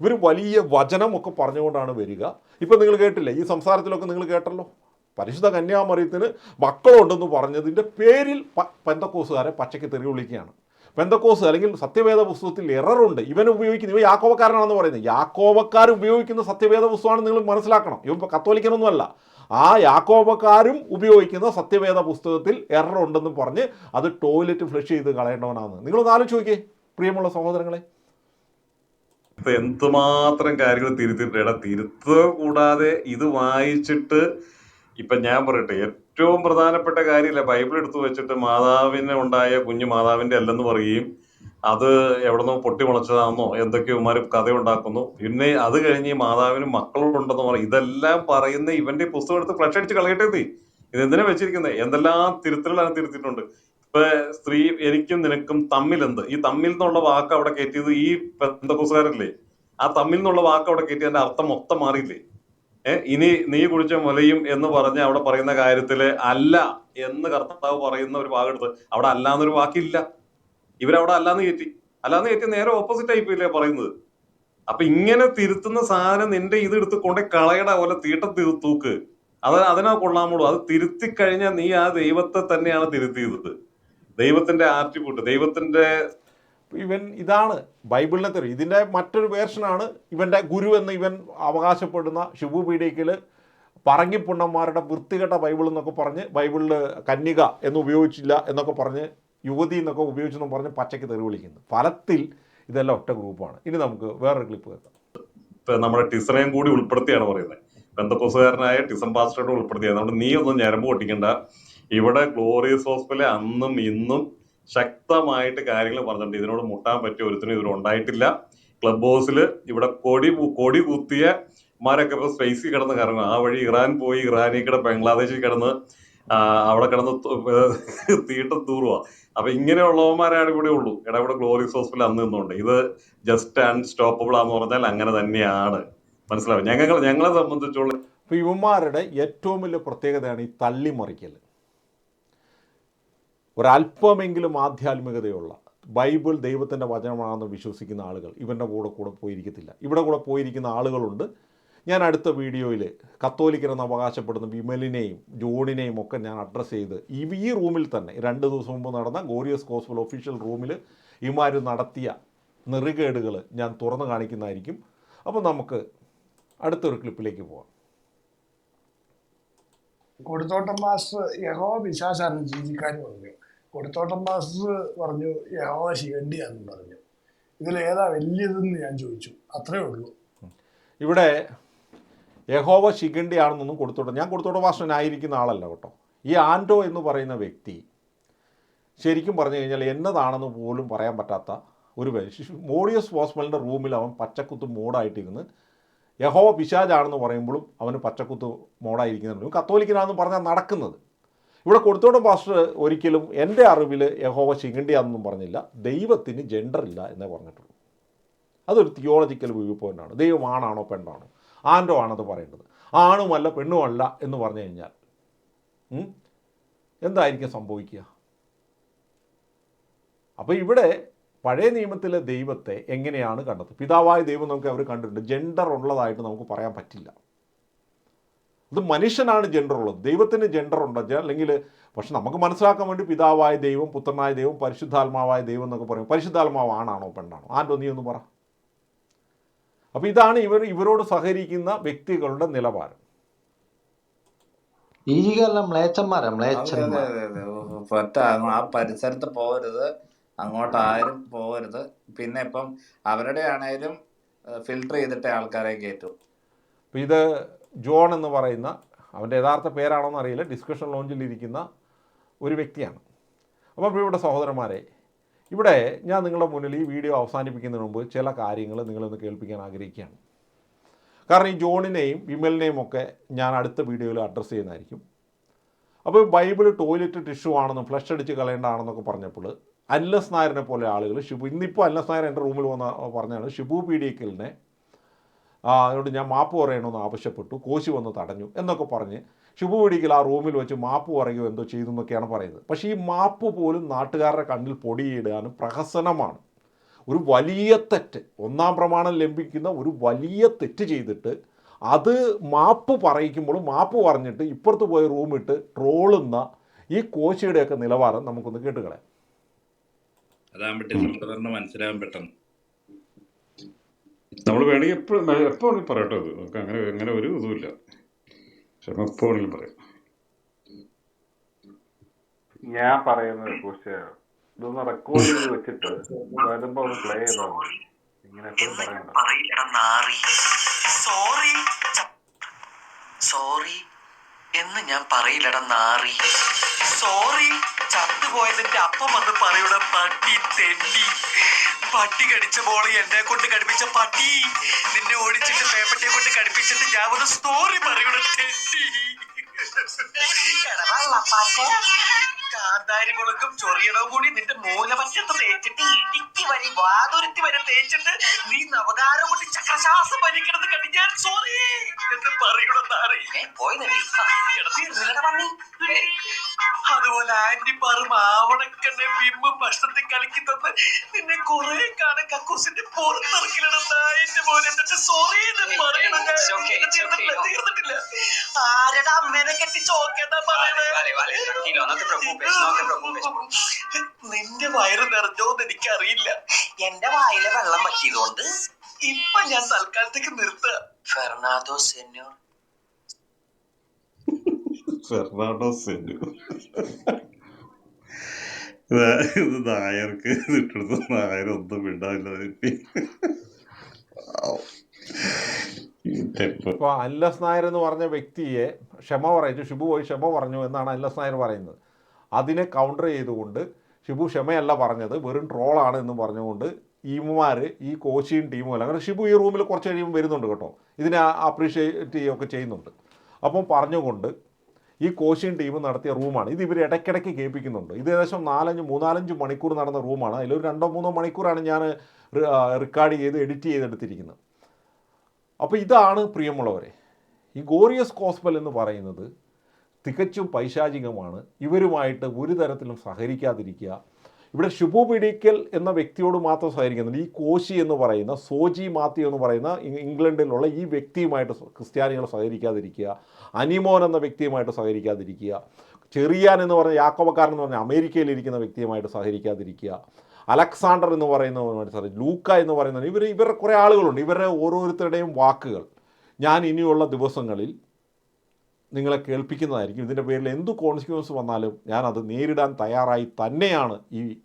[SPEAKER 1] ഇവർ വലിയ വചനമൊക്കെ പറഞ്ഞുകൊണ്ടാണ് വരിക. ഇപ്പം നിങ്ങൾ കേട്ടില്ലേ? ഈ സംസാരത്തിലൊക്കെ നിങ്ങൾ കേട്ടല്ലോ? പരിശുദ്ധ കന്യാമറിയത്തിന് മക്കളുണ്ടെന്ന് പറഞ്ഞതിന്റെ പേരിൽ പെന്തക്കോസുകാരെ പച്ചയ്ക്ക് തെറി വിളിക്കുകയാണ്. പെന്തക്കോസ് അല്ലെങ്കിൽ സത്യവേദ പുസ്തകത്തിൽ എററുണ്ട് ഇവൻ ഉപയോഗിക്കുന്ന ഇവ യാക്കോവക്കാരനാണെന്ന് പറയുന്നത്. യാക്കോവക്കാർ ഉപയോഗിക്കുന്ന സത്യവേദ പുസ്തകമാണ് നിങ്ങൾ മനസ്സിലാക്കണം. ഇവ കത്തോലിക്കനൊന്നുമല്ല. ആ യാക്കോബക്കാരും ഉപയോഗിക്കുന്ന സത്യവേദ പുസ്തകത്തിൽ എറർ ഉണ്ടെന്ന് പറഞ്ഞ് അത് ടോയ്ലറ്റ് ഫ്ലഷ് ചെയ്ത് കളയേണ്ടവനാണ്. നിങ്ങളൊന്ന് ആലോചിച്ച് നോക്കിയേ പ്രിയമുള്ള സഹോദരങ്ങളെ.
[SPEAKER 5] ഇപ്പൊ എന്തുമാത്രം കാര്യങ്ങൾ തിരുത്തിട്ടുണ്ട് തിരുത്തുക കൂടാതെ ഇത് വായിച്ചിട്ട് ഇപ്പൊ ഞാൻ പറയട്ടെ ഏറ്റവും പ്രധാനപ്പെട്ട കാര്യമില്ല. ബൈബിൾ എടുത്തു വെച്ചിട്ട് മാതാവിന് ഉണ്ടായ കുഞ്ഞു മാതാവിന്റെ അല്ലെന്ന് പറയുകയും അത് എവിടെന്നോ പൊട്ടി മുളച്ചതാണെന്നോ എന്തൊക്കെയോ മാറി കഥ ഉണ്ടാക്കുന്നു പിന്നെ അത് കഴിഞ്ഞ് മാതാവിന് മക്കളുണ്ടെന്ന് പറയും ഇതെല്ലാം പറയുന്ന ഇവന്റെ പുസ്തകം എടുത്ത് ഫ്ലഷ് അടിച്ച് കളയട്ടെ നീ ഇത് എന്തിനാ വെച്ചിരിക്കുന്നത് എന്തെല്ലാം തിരുത്തലുകളാണ് തിരുത്തിയിട്ടുണ്ട് ഇപ്പൊ സ്ത്രീ എനിക്കും നിനക്കും തമ്മിൽ എന്ത്? ഈ തമ്മിൽ എന്നുള്ള വാക്ക് അവിടെ കയറ്റിയത് ഈ പെന്തക്കുസുകാരല്ലേ? ആ തമ്മിൽ നിന്നുള്ള വാക്ക് അവിടെ കയറ്റിയതിന്റെ അർത്ഥം മൊത്തം മാറിയില്ലേ? ഇനി നീ കുടിച്ച മുലയും എന്ന് പറഞ്ഞ് അവിടെ പറയുന്ന കാര്യത്തിൽ അല്ല എന്ന് കർത്താവ് പറയുന്ന ഒരു ഭാഗം എടുത്ത് അവിടെ അല്ല എന്നൊരു വാക്കില്ല. ഇവരവിടെ അല്ലാന്ന് കയറ്റി. അല്ലാന്ന് കയറ്റി നേരെ ഓപ്പോസിറ്റ് ആയി പോയില്ലേ പറയുന്നത്. അപ്പൊ ഇങ്ങനെ തിരുത്തുന്ന സാധനം നിന്റെ ഇത് എടുത്ത് കൊണ്ടേ കളയട പോലെ തീട്ടം തീ- തൂക്ക്. അത് അതിനാ കൊള്ളാമുള്ളൂ അത് തിരുത്തി കഴിഞ്ഞാൽ നീ ആ ദൈവത്തെ തന്നെയാണ് തിരുത്തിയത്. ദൈവത്തിന്റെ ആർട്ടിബ്യൂട്ട് ദൈവത്തിന്റെ
[SPEAKER 1] ഇവൻ ഇതാണ് ബൈബിളിനെ തെറി. ഇതിന്റെ മറ്റൊരു വേർഷനാണ് ഇവന്റെ ഗുരു ഇവൻ അവകാശപ്പെടുന്ന ശുഭു പീഡിയക്കിൽ പറങ്ങിപ്പുണ്ണന്മാരുടെ വൃത്തികെട്ട ബൈബിൾ എന്നൊക്കെ പറഞ്ഞ് ബൈബിളിൽ കന്യക എന്ന് ഉപയോഗിച്ചില്ല എന്നൊക്കെ പറഞ്ഞ് യുവതി എന്നൊക്കെ ഉപയോഗിച്ചെന്നും പറഞ്ഞ് പച്ചയ്ക്ക് തെറി വിളിക്കുന്നു. ഫലത്തിൽ ഇതെല്ലാം ഒറ്റ ഗ്രൂപ്പാണ്. ഇനി നമുക്ക് വേറൊരു ക്ലിപ്പ് കേൾക്കാം.
[SPEAKER 5] നമ്മുടെ ടിസറേയും കൂടി ഉൾപ്പെടുത്തിയാണ് പറയുന്നത്. ബന്ധക്കോസുകാരനായ ടിസൺ പാസ്റ്ററുടെ ഉൾപ്പെടുത്തിയത് അതുകൊണ്ട് നീ ഒന്നും ഞരമ്പ് പൊട്ടിക്കണ്ട. ഇവിടെ ഗ്ലോറിയസ് ഹോസ്പിറ്റലിൽ അന്നും ഇന്നും ശക്തമായിട്ട് കാര്യങ്ങൾ പറഞ്ഞിട്ടുണ്ട്. ഇതിനോട് മുട്ടാൻ പറ്റിയ ഒരുത്തിനും ഉണ്ടായിട്ടില്ല. ക്ലബ് ഹൗസിൽ ഇവിടെ കൊടി കൊടി കുത്തിയ മാരൊക്കെ ഇപ്പൊ സ്പേസിൽ കിടന്ന് കറങ്ങും ആ വഴി ഇറാൻ പോയി ഇറാനിൽ കിടന്ന് ബംഗ്ലാദേശിൽ കിടന്ന് അവിടെ കിടന്ന് തീട്ട തൂറുക അപ്പൊ ഇങ്ങനെയുള്ളവന്മാരാണ് ഇവിടെ ഉള്ളൂ. എടാ ഇവിടെ ഗ്ലോറിയസ് ഹോസ്പിറ്റൽ അന്ന് നിന്നുണ്ട്. ഇത് ജസ്റ്റ് അൺസ്റ്റോപ്പബിൾ ആന്ന് പറഞ്ഞാൽ അങ്ങനെ തന്നെയാണ്. മനസ്സിലാവും ഞങ്ങൾ ഞങ്ങളെ സംബന്ധിച്ചുള്ള
[SPEAKER 1] ഇവന്മാരുടെ ഏറ്റവും വലിയ പ്രത്യേകതയാണ് ഈ തള്ളിമറിക്കൽ ഒരല്പമെങ്കിലും ആധ്യാത്മികതയുള്ള ബൈബിൾ ദൈവത്തിന്റെ വചനമാണെന്ന് വിശ്വസിക്കുന്ന ആളുകൾ ഇവന്റെ കൂടെ കൂടെ പോയിരിക്കത്തില്ല. ഇവിടെ കൂടെ പോയിരിക്കുന്ന ആളുകളുണ്ട്. ഞാൻ അടുത്ത വീഡിയോയിൽ കത്തോലിക്കരെന്ന് അവകാശപ്പെടുന്ന വിമലിനെയും ജോണിനെയും ഒക്കെ ഞാൻ അഡ്രസ്സ് ചെയ്ത് ഈ റൂമിൽ തന്നെ രണ്ട് ദിവസം മുമ്പ് നടന്ന ഗോറിയസ് കോസ്ബൽ ഒഫീഷ്യൽ റൂമിൽ ഇമാർ നടത്തിയ നെറുകേടുകൾ ഞാൻ തുറന്നു കാണിക്കുന്നതായിരിക്കും. അപ്പോൾ നമുക്ക് അടുത്തൊരു ക്ലിപ്പിലേക്ക് പോവാം.
[SPEAKER 6] കൊടുത്തോട്ടം മാസ്റ്റർ യഹോ വിശ്വാസാണ് ജീവിക്കാൻ പറഞ്ഞു കൊടുത്തോട്ടം മാസ്റ്റർ പറഞ്ഞു യഹോവ ശിവണ്ടിയാന്ന് പറഞ്ഞു. ഇതിലേതാ വലിയതെന്ന് ഞാൻ ചോദിച്ചു. അത്രേ ഉള്ളൂ.
[SPEAKER 1] ഇവിടെ യഹോവ ശിഖണ്ഡിയാണെന്നൊന്നും കൊടുത്തോട്ടം ഞാൻ കൊടുത്തോട്ടം മാസ്റ്റനായിരിക്കുന്ന ആളല്ല കേട്ടോ. ഈ ആൻഡോ എന്ന് പറയുന്ന വ്യക്തി ശരിക്കും പറഞ്ഞു കഴിഞ്ഞാൽ എന്നതാണെന്ന് പോലും പറയാൻ പറ്റാത്ത ഒരു. മോഡിയസ് ഹോസ്പിറ്റലിന്റെ റൂമിൽ അവൻ പച്ചക്കുത്ത് മോഡായിട്ടിരുന്ന് യഹോവ പിശാജാണെന്ന് പറയുമ്പോഴും അവന് പച്ചക്കുത്ത് മോഡായിരിക്കുന്നുണ്ട്. കത്തോലിക്കനാണെന്ന് പറഞ്ഞാൽ നടക്കുന്നത്. ഇവിടെ കൊടുത്തോട്ടം പാസ്റ്റർ ഒരിക്കലും എന്റെ അറിവിൽ യഹോവ ശിഖണ്ഡിയാണെന്നും പറഞ്ഞില്ല. ദൈവത്തിന് ജെൻഡർ ഇല്ല എന്നേ പറഞ്ഞിട്ടുള്ളൂ. അതൊരു തിയോളജിക്കൽ വ്യൂ പോയിന്റാണ് ദൈവം ആണാണോ പെണ്ണാണോ? ആണോ ആണത് പറയേണ്ടത്. ആണുമല്ല പെണ്ണുമല്ല എന്ന് പറഞ്ഞു കഴിഞ്ഞാൽ എന്തായിരിക്കും സംഭവിക്കുക? അപ്പോൾ ഇവിടെ പഴയ നിയമത്തിലെ ദൈവത്തെ എങ്ങനെയാണ് കണ്ടത് പിതാവായ ദൈവം നമുക്ക് അവർ കണ്ടിട്ടുണ്ട്. ജെൻഡർ ഉള്ളതായിട്ട് നമുക്ക് പറയാൻ പറ്റില്ല. ഇത് മനുഷ്യനാണ് ജെൻഡർ ഉള്ളത്. ദൈവത്തിന് ജെൻഡർ ഉണ്ട് ജ- അല്ലെങ്കിൽ പക്ഷെ നമുക്ക് മനസ്സിലാക്കാൻ വേണ്ടി പിതാവായ ദൈവം പുത്രനായ ദൈവം പരിശുദ്ധാത്മാവായ ദൈവം എന്നൊക്കെ പറയും. പരിശുദ്ധാത്മാവ് ആണാണോ പെണ്ണാണോ? ആൻഡോ നീ ഒന്ന് പറ. അപ്പോൾ ഇതാണ് ഇവർ ഇവരോട് സഹകരിക്കുന്ന വ്യക്തികളുടെ നിലവാരം.
[SPEAKER 7] മ്ലേച്ഛന്മാരാ
[SPEAKER 8] അതെ അതെ
[SPEAKER 7] മ്ലേച്ഛന്മാർ
[SPEAKER 8] അതെ അതെ. ആ പരിസരത്ത് പോകരുത്. അങ്ങോട്ട് ആരും പോകരുത്. പിന്നെ ഇപ്പം അവരുടെ ആണേലും ഫിൽട്ടർ ചെയ്തിട്ട് ആൾക്കാരെ കയറ്റും.
[SPEAKER 1] അപ്പോൾ ഇത് ജോൺ എന്ന് പറയുന്ന അവന്റെ യഥാർത്ഥ പേരാണോന്ന് അറിയില്ല. ഡിസ്കഷൻ ലോഞ്ചിൽ ഇരിക്കുന്ന ഒരു വ്യക്തിയാണ്. അപ്പോൾ ഇവിടെ സഹോദരന്മാരെ ഇവിടെ ഞാൻ നിങ്ങളുടെ മുന്നിൽ ഈ വീഡിയോ അവസാനിപ്പിക്കുന്നതിന് മുമ്പ് ചില കാര്യങ്ങൾ നിങ്ങളൊന്ന് കേൾപ്പിക്കാൻ ആഗ്രഹിക്കുകയാണ്. കാരണം ഈ ജോണിനെയും വിമലിനെയും ഒക്കെ ഞാൻ അടുത്ത വീഡിയോയിൽ അഡ്രസ്സ് ചെയ്യുന്നതായിരിക്കും. അപ്പോൾ ബൈബിൾ ടോയ്ലറ്റ് ടിഷ്യൂ ആണെന്നും ഫ്ലഷ് അടിച്ച് കളയേണ്ടതാണെന്നൊക്കെ പറഞ്ഞപ്പോൾ അല്ലസ് നായരനെ പോലെ ആളുകൾ ഷിബു ഇന്നിപ്പോൾ അല്ലസ് നായർ എന്റെ റൂമിൽ വന്ന പറഞ്ഞാണ് ഷിബു പി ഡി അതുകൊണ്ട് ഞാൻ മാപ്പ് പറയണമെന്ന് ആവശ്യപ്പെട്ടു കോശി വന്ന് തടഞ്ഞു എന്നൊക്കെ പറഞ്ഞ് ഷിബു ആ റൂമിൽ വെച്ച് മാപ്പ് പറയുകയോ എന്തോ ചെയ്തു എന്നൊക്കെയാണ് പറയുന്നത്. പക്ഷേ ഈ മാപ്പ് പോലും നാട്ടുകാരുടെ കണ്ണിൽ പൊടിയിടാനും പ്രഹസനമാണ്. ഒരു വലിയ തെറ്റ് ഒന്നാം പ്രമാണം ലംഘിക്കുന്ന ഒരു വലിയ തെറ്റ് ചെയ്തിട്ട് അത് മാപ്പ് പറയിക്കുമ്പോൾ മാപ്പ് പറഞ്ഞിട്ട് ഇപ്പുറത്ത് പോയി റൂമിട്ട് ട്രോളുന്ന ഈ കോശിയുടെയൊക്കെ നിലവാരം നമുക്കൊന്ന് കേട്ടുകളെ
[SPEAKER 2] അതാകുമ്പോ ഡിസംബറിന് മനസ്സിലാകാൻ പെട്ടെന്ന്.
[SPEAKER 5] നമ്മൾ വേണമെങ്കിൽ എപ്പോഴും എപ്പോൾ വേണമെങ്കിൽ പറയട്ടോ അത്. നമുക്ക് അങ്ങനെ അങ്ങനെ ഒരു ഇതുമില്ല. പക്ഷെ നമ്മൾ എപ്പോൾ വേണമെങ്കിലും പറയാം.
[SPEAKER 9] ഞാൻ പറയുന്നത് കുറിച്ച് ഇതൊന്ന് റെക്കോർഡ് ചെയ്ത് വെച്ചിട്ട് വരുമ്പോ ഒന്ന് പ്ലേ ചെയ്താൽ മതി. ഇങ്ങനെ എപ്പോഴും പറയണ്ട.
[SPEAKER 10] സോറി സോറി എന്ന് ഞാൻ പറയില്ലട നാറി. സോറി ചത്തുപോയതിന്റെ അപ്പം അത് പറയുടെ പട്ടി തെണ്ടി. പട്ടി കടിച്ച മോൾ എന്നെ കൊണ്ട് കടിപ്പിച്ച പട്ടി നിന്നെ ഓടിച്ചിട്ട് പേപ്പറ്റിയെ കൊണ്ട് കടിപ്പിച്ചിട്ട് ഞാൻ ഒരു സ്റ്റോറി പറയൂട തെണ്ടി എടാ വള്ളപ്പാറ്റ, കാന്താരി മുളകും ചൊറിയണവും കൂടി നിന്റെ മൂലപറ്റത്ത് തേച്ചിട്ട് ഇടിക്ക് വരി വാതുരുത്തി വരെ തേച്ചിട്ട് നീ നവതാരം കൊണ്ട് ചക്രശ്വാസം ഭരിക്കണത് കണ്ടി ഞാൻ സോറി എന്ന് പറയണെന്നാറി പോയി അതുപോലെ ആന്റി പാറും ആവണക്കണ്ണെ വിമ്മ ഭക്ഷണത്തിൽ കലക്കി തന്ന് നിന്നെ കുറെ കാണെ കക്കൂസിന്റെ പുറത്തിറക്കലെന്നാ എന്റെ മോനെ എന്നിട്ട് സോറി എന്ന് പറയണം. തീർന്നിട്ടില്ല തീർന്നിട്ടില്ല ആരടാ അമ്മേനെ കെട്ടി ചോക്കേണ്ട നിന്റെ വയറ് നിറഞ്ഞോന്ന് എനിക്കറിയില്ല. എന്റെ വായിലെ വെള്ളം പറ്റിയതുകൊണ്ട് ഇപ്പൊ ഞാൻ തൽക്കാലത്തേക്ക് നിർത്തുക. ഫെർണാദോ സെന്യോർ
[SPEAKER 5] ഫെർണാണ്ടോ സെന്നു ഇത് നായർക്ക് ഇട്ടെടുത്ത നായർ ഒന്നും വിടാനില്ല
[SPEAKER 1] ഇപ്പോൾ അല്ലസ് നായർ എന്ന് പറഞ്ഞ വ്യക്തിയെ ക്ഷമ പറയിച്ചു ഷിബു പോയി ക്ഷമ പറഞ്ഞു എന്നാണ് അല്ലസ് നായർ പറയുന്നത്. അതിനെ കൗണ്ടർ ചെയ്തുകൊണ്ട് ഷിബു ക്ഷമയല്ല പറഞ്ഞത്. വെറും ട്രോളാണ് എന്ന് പറഞ്ഞുകൊണ്ട് ഈമുമാർ ഈ കോച്ചിയും ടീമും അല്ല അങ്ങനെ ഷിബു ഈ റൂമിൽ കുറച്ച് കഴിയുമ്പോൾ വരുന്നുണ്ട് കേട്ടോ. ഇതിനെ അപ്രീഷിയേറ്റ് ചെയ്യുകയൊക്കെ ചെയ്യുന്നുണ്ട്. അപ്പം പറഞ്ഞുകൊണ്ട് ഈ കോശിയും ടീമും നടത്തിയ റൂമാണ്. ഇത് ഇവർ ഇടയ്ക്കിടയ്ക്ക് കേൾപ്പിക്കുന്നുണ്ട്. ഇത് ഏകദേശം നാലഞ്ച് മൂന്നാലഞ്ച് മണിക്കൂർ നടന്ന റൂമാണ്. അതിലൊരു രണ്ടോ മൂന്നോ മണിക്കൂറാണ് ഞാൻ റെക്കോർഡ് ചെയ്ത് എഡിറ്റ് ചെയ്തെടുത്തിരിക്കുന്നത്. അപ്പോൾ ഇതാണ് പ്രിയമുള്ളവരെ ഈ ഗോറിയസ് കോസ്പൽ എന്ന് പറയുന്നത് തികച്ചും പൈശാചികമാണ്. ഇവരുമായിട്ട് ഒരു തരത്തിലും സഹകരിക്കാതിരിക്കുക. ഇവിടെ ശുഭു പിടിക്കൽ എന്ന വ്യക്തിയോട് മാത്രം സഹകരിക്കുന്നുണ്ട്. ഈ കോശി എന്ന് പറയുന്ന സോജി മാത്യു എന്ന് പറയുന്ന ഇംഗ്ലണ്ടിലുള്ള ഈ വ്യക്തിയുമായിട്ട് ക്രിസ്ത്യാനികൾ സഹകരിക്കാതിരിക്കുക. അനിമോൻ എന്ന വ്യക്തിയുമായിട്ട് സഹകരിക്കാതിരിക്കുക. ചെറിയാൻ എന്ന് പറഞ്ഞ യാക്കോബക്കാരൻ എന്ന് പറഞ്ഞ അമേരിക്കയിലിരിക്കുന്ന വ്യക്തിയുമായിട്ട് സഹകരിക്കാതിരിക്കുക. അലക്സാണ്ടർ എന്ന് പറയുന്നവരുമായിട്ട് സഹകരിക്കും ലൂക്ക എന്ന് പറയുന്നത് ഇവർ ഇവരുടെ കുറേ ആളുകളുണ്ട്. ഇവരുടെ ഓരോരുത്തരുടെയും വാക്കുകൾ. ഞാൻ ഇനിയുള്ള ദിവസങ്ങളിൽ നിങ്ങളെ കേൾപ്പിക്കുന്നതായിരിക്കും. ഇതിന്റെ പേരിൽ എന്ത് കോൺസിക്വൻസ് വന്നാലും ഞാനത് നേരിടാൻ തയ്യാറായി തന്നെയാണ് ഈ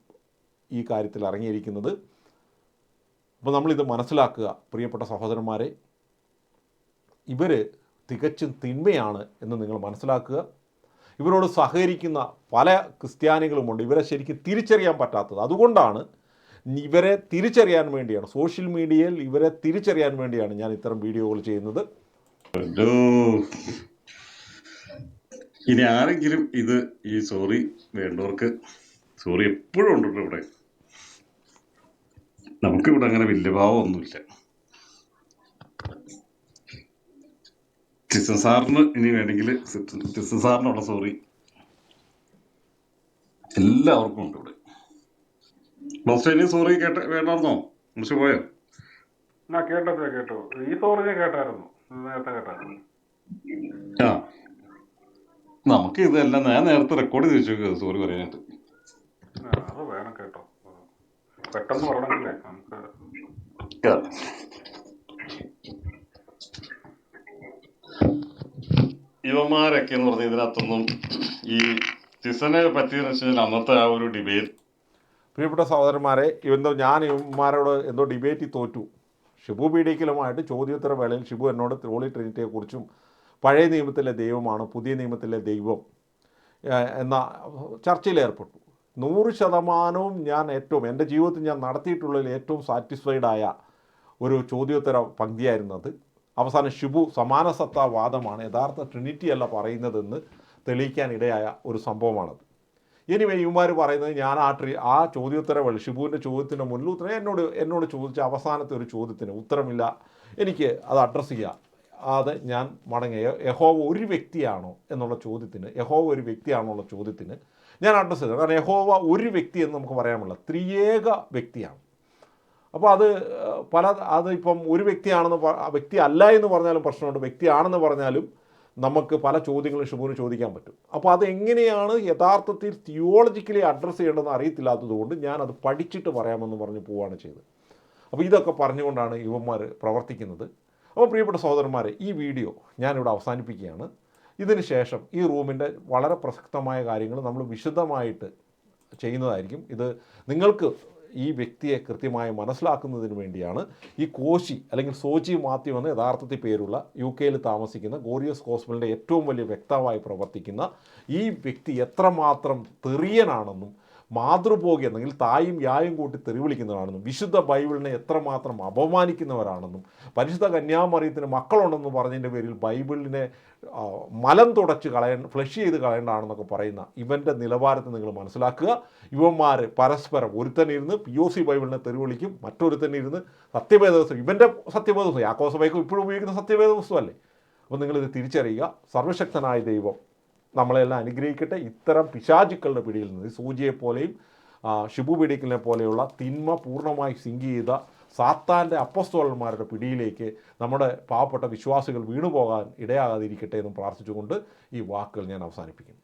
[SPEAKER 1] ഈ കാര്യത്തിൽ ഇറങ്ങിയിരിക്കുന്നത്. അപ്പോൾ നമ്മളിത് മനസ്സിലാക്കുക പ്രിയപ്പെട്ട സഹോദരന്മാരെ. ഇവർ തികച്ചും തിന്മയാണ് എന്ന് നിങ്ങൾ മനസ്സിലാക്കുക. ഇവരോട് സഹകരിക്കുന്ന പല ക്രിസ്ത്യാനികളുമുണ്ട്. ഇവരെ ശരിക്കും തിരിച്ചറിയാൻ പറ്റാത്തത്. അതുകൊണ്ടാണ് ഇവരെ തിരിച്ചറിയാൻ വേണ്ടിയാണ്. സോഷ്യൽ മീഡിയയിൽ ഇവരെ തിരിച്ചറിയാൻ വേണ്ടിയാണ് ഞാൻ ഇത്തരം വീഡിയോകൾ ചെയ്യുന്നത്.
[SPEAKER 5] ഇനി ആരെങ്കിലും ഇത് ഈ സോറി വേണ്ടവർക്ക് സോറി എപ്പോഴും ഉണ്ട് കേട്ടോ ഇവിടെ. നമുക്കിവിടെ അങ്ങനെ വലിയ ടിസൻ സാറിന് ഇനി വേണമെങ്കിൽ ടിസൻ സാറിനുള്ള സോറി എല്ലാവർക്കും ഉണ്ട് ഇവിടെ. ബോസ്റ്റേ ഇനി സോറി കേട്ട വേണ്ടായിരുന്നോ? മുറിച്ച് പോയോ?
[SPEAKER 9] ആ കേട്ടോ കേട്ടോ. ഈ സോറി ഞാൻ കേട്ടായിരുന്നു. നേരത്തെ കേട്ടായിരുന്നു.
[SPEAKER 5] ആ. നമുക്ക് ഇതെല്ലാം ഞാൻ നേരത്തെ റെക്കോർഡ് ചെയ്ത് വെച്ചു സോറി പറയാനായിട്ട്.
[SPEAKER 9] അത് വേണം കേട്ടോ. പെട്ടെന്ന് പറയണമെങ്കിലേ നമുക്ക്
[SPEAKER 5] ഇവന്മാരൊക്കെ എന്ന് പറഞ്ഞാൽ ഇതിനകത്തൊന്നും ഈ തിസനെ പറ്റിയെന്ന് വെച്ചാൽ അന്നത്തെ ആ ഒരു ഡിബേറ്റ്
[SPEAKER 1] പ്രിയപ്പെട്ട സഹോദരന്മാരെ ഇവന്തോ ഞാൻ ഇവന്മാരോട് എന്തോ ഡിബേറ്റിൽ തോറ്റു. ഷിബു പീഡിക്കലുമായിട്ട് ചോദ്യോത്തര വേളയിൽ ഷിബു എന്നോട് ഹോളി ട്രിനിറ്റിയെക്കുറിച്ചും പഴയ നിയമത്തിലെ ദൈവമാണ് പുതിയ നിയമത്തിലെ ദൈവം എന്ന ചർച്ചയിൽ ഏർപ്പെട്ടു. നൂറ് ശതമാനവും ഞാൻ ഏറ്റവും എന്റെ ജീവിതത്തിൽ ഞാൻ നടത്തിയിട്ടുള്ളതിൽ ഏറ്റവും സാറ്റിസ്ഫൈഡായ ഒരു ചോദ്യോത്തര പങ്ക്തിയായിരുന്നത് അവസാനം ഷിബു സമാന സത്താവാദമാണ് യഥാർത്ഥ ട്രിനിറ്റി അല്ല പറയുന്നതെന്ന് തെളിയിക്കാൻ ഇടയായ ഒരു സംഭവമാണത്. എനിവേ ഇവന്മാർ പറയുന്നത് ഞാൻ ആ ട്രി ആ ചോദ്യോത്തര വഴി ഷിബുവിന്റെ ചോദ്യത്തിന്റെ മുന്നിൽ ഉത്തരം എന്നോട് എന്നോട് ചോദിച്ച അവസാനത്തെ ഒരു ചോദ്യത്തിന് ഉത്തരമില്ല. എനിക്ക് അത് അഡ്രസ്സ് ചെയ്യാം. അത് ഞാൻ മടങ്ങിയ യഹോവ ഒരു വ്യക്തിയാണോ എന്നുള്ള ചോദ്യത്തിന് യഹോവ ഒരു വ്യക്തിയാണോ എന്നുള്ള ചോദ്യത്തിന് ഞാൻ അഡ്രസ്സ് ചെയ്തു. കാരണം യഹോവ ഒരു വ്യക്തി എന്ന് നമുക്ക് പറയാൻ ത്രിയേക വ്യക്തിയാണ്. അപ്പോൾ അത് പല അത് ഒരു വ്യക്തിയാണെന്ന് വ്യക്തി അല്ല എന്ന് പറഞ്ഞാലും പ്രശ്നമുണ്ട്. വ്യക്തിയാണെന്ന് പറഞ്ഞാലും നമുക്ക് പല ചോദ്യങ്ങളും ഷിബുവിന് ചോദിക്കാൻ പറ്റും. അപ്പോൾ അത് എങ്ങനെയാണ് യഥാർത്ഥത്തിൽ തിയോളജിക്കലി അഡ്രസ്സ് ചെയ്യേണ്ടതെന്ന് അറിയത്തില്ലാത്തത് കൊണ്ട് ഞാൻ അത് പഠിച്ചിട്ട് പറയാമെന്ന് പറഞ്ഞ് പോവുകയാണ് ചെയ്തത്. അപ്പോൾ ഇതൊക്കെ പറഞ്ഞുകൊണ്ടാണ് യുവന്മാർ പ്രവർത്തിക്കുന്നത്. അപ്പോൾ പ്രിയപ്പെട്ട സഹോദരന്മാരെ ഈ വീഡിയോ ഞാനിവിടെ അവസാനിപ്പിക്കുകയാണ്. ഇതിന് ശേഷം ഈ റൂമിന്റെ വളരെ പ്രസക്തമായ കാര്യങ്ങൾ നമ്മൾ വിശദമായിട്ട് ചെയ്യുന്നതായിരിക്കും. ഇത് നിങ്ങൾക്ക് ഈ വ്യക്തിയെ കൃത്യമായി മനസ്സിലാക്കുന്നതിന് വേണ്ടിയാണ് ഈ കോശി അല്ലെങ്കിൽ സോചി മാത്യു എന്ന യഥാർത്ഥത്തിൽ പേരുള്ള യു കെയിൽ താമസിക്കുന്ന ഗോറിയസ് ഹോസ്പിറ്റലിന്റെ ഏറ്റവും വലിയ വ്യക്തമായി പ്രവർത്തിക്കുന്ന ഈ വ്യക്തി എത്രമാത്രം തെറിയനാണെന്നും മാതൃഭോഗി എന്നെങ്കിൽ തായും യായും കൂട്ടി തെറിവിളിക്കുന്നവരാണെന്നും വിശുദ്ധ ബൈബിളിനെ എത്രമാത്രം അപമാനിക്കുന്നവരാണെന്നും പരിശുദ്ധ കന്യാമറിയത്തിന് മക്കളുണ്ടെന്ന് പറഞ്ഞതിന്റെ പേരിൽ ബൈബിളിനെ മലം തുടച്ച് കളയ ഫ്ലഷ് ചെയ്ത് കളയേണ്ടതാണെന്നൊക്കെ പറയുന്ന ഇവന്റെ നിലവാരത്തെ നിങ്ങൾ മനസ്സിലാക്കുക. ഇവന്മാർ പരസ്പരം ഒരുത്തനിരുന്ന് പി ഒ സി ബൈബിളിനെ തെറിവിളിക്കും മറ്റൊരുത്തനിരുന്ന് സത്യവേദ പുസ്തകം ഇവന്റെ സത്യവേദ പുസ്തകം യാക്കോസഭയ്ക്കും ഇപ്പോഴും ഉപയോഗിക്കുന്ന സത്യവേദ പുസ്തകമല്ലേ അപ്പോൾ നിങ്ങളിത് തിരിച്ചറിയുക. സർവശക്തനായ ദൈവം നമ്മളെല്ലാം അനുഗ്രഹിക്കട്ടെ. ഇത്തരം പിശാചുക്കളുടെ പിടിയിൽ നിന്ന് സൂചിയെപ്പോലെയും ഷിബു പിടിക്കലിനെ പോലെയുള്ള തിന്മ പൂർണമായി സിങ്ക് ചെയ്ത സാത്താന്റെ അപ്പസ്തോളന്മാരുടെ പിടിയിലേക്ക് നമ്മുടെ പാവപ്പെട്ട വിശ്വാസികൾ വീണുപോകാൻ ഇടയാകാതിരിക്കട്ടെ എന്നും പ്രാർത്ഥിച്ചുകൊണ്ട് ഈ വാക്കുകൾ ഞാൻ അവസാനിപ്പിക്കുന്നു.